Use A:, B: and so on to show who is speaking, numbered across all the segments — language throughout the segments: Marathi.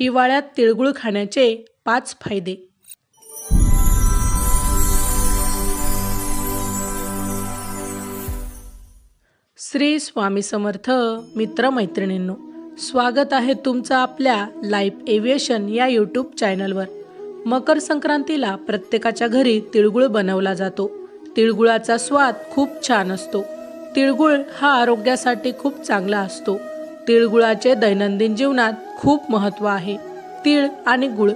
A: हिवाळ्यात तिळगुळ खाण्याचे पाच फायदे. श्री स्वामी समर्थ मित्रमैत्रिणींनो स्वागत आहे तुमचं आपल्या लाईफ एव्हिएशन या यूट्यूब चॅनलवर. मकर संक्रांतीला प्रत्येकाच्या घरी तिळगुळ बनवला जातो. तिळगुळाचा स्वाद खूप छान असतो. तिळगुळ हा आरोग्यासाठी खूप चांगला असतो. तिळगुळाचे दैनंदिन जीवनात खूप महत्त्व आहे. तीळ आणि गुळ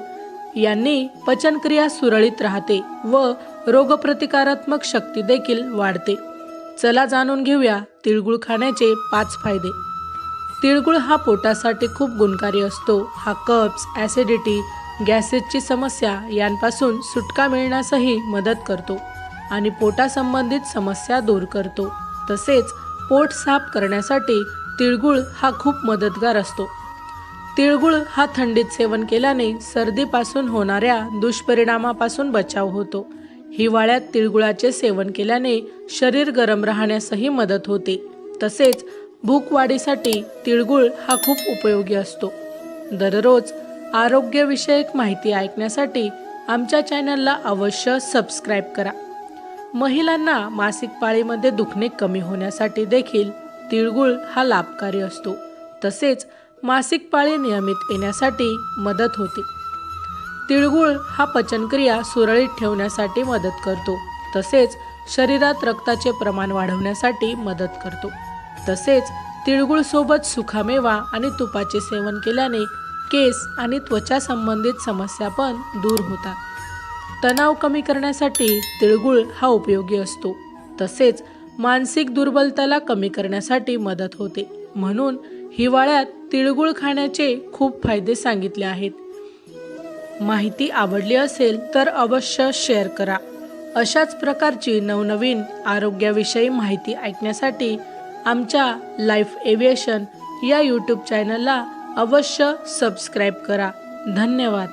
A: यांनी पचनक्रिया सुरळीत राहते व रोगप्रतिकारात्मक शक्ती देखील वाढते. चला जाणून घेऊया तिळगुळ खाण्याचे पाच फायदे. तिळगुळ हा पोटासाठी खूप गुणकारी असतो. हा कप्स ॲसिडिटी गॅसेसची समस्या यांपासून सुटका मिळण्यासही मदत करतो आणि पोटासंबंधित समस्या दूर करतो. तसेच पोट साफ करण्यासाठी तिळगुळ हा खूप मदतगार असतो. तिळगुळ हा थंडीत सेवन केल्याने सर्दीपासून होणाऱ्या दुष्परिणामापासून बचाव होतो. हिवाळ्यात तिळगुळाचे सेवन केल्याने शरीर गरम राहण्यासही मदत होते. तसेच भूकवाढीसाठी तिळगुळ हा खूप उपयोगी असतो. दररोज आरोग्यविषयक माहिती ऐकण्यासाठी आमच्या चॅनलला अवश्य सबस्क्राईब करा. महिलांना मासिक पाळीमध्ये दुखणे कमी होण्यासाठी देखील तिळगुळ हा लाभकारी असतो. तसेच मासिक पाळी नियमित येण्यासाठी मदत होते. तिळगुळ हा पचनक्रिया सुरळीत ठेवण्यासाठी मदत करतो. तसेच शरीरात रक्ताचे प्रमाण वाढवण्यासाठी मदत करतो. तसेच तिळगुळ सोबत सुखामेवा आणि तुपाचे सेवन केल्याने केस आणि त्वचा संबंधित समस्या पण दूर होतात. तणाव कमी करण्यासाठी तिळगुळ हा उपयोगी असतो. तसेच मानसिक दुर्बलताला कमी करण्यासाठी मदत होते. म्हणून हिवाळ्यात तिळगुळ खाण्याचे खूप फायदे सांगितले आहेत. माहिती आवडली असेल तर अवश्य शेअर करा. अशाच प्रकारची नवनवीन आरोग्याविषयी माहिती ऐकण्यासाठी आमच्या लाईफ एव्हिएशन या यूट्यूब चॅनलला अवश्य सबस्क्राईब करा. धन्यवाद.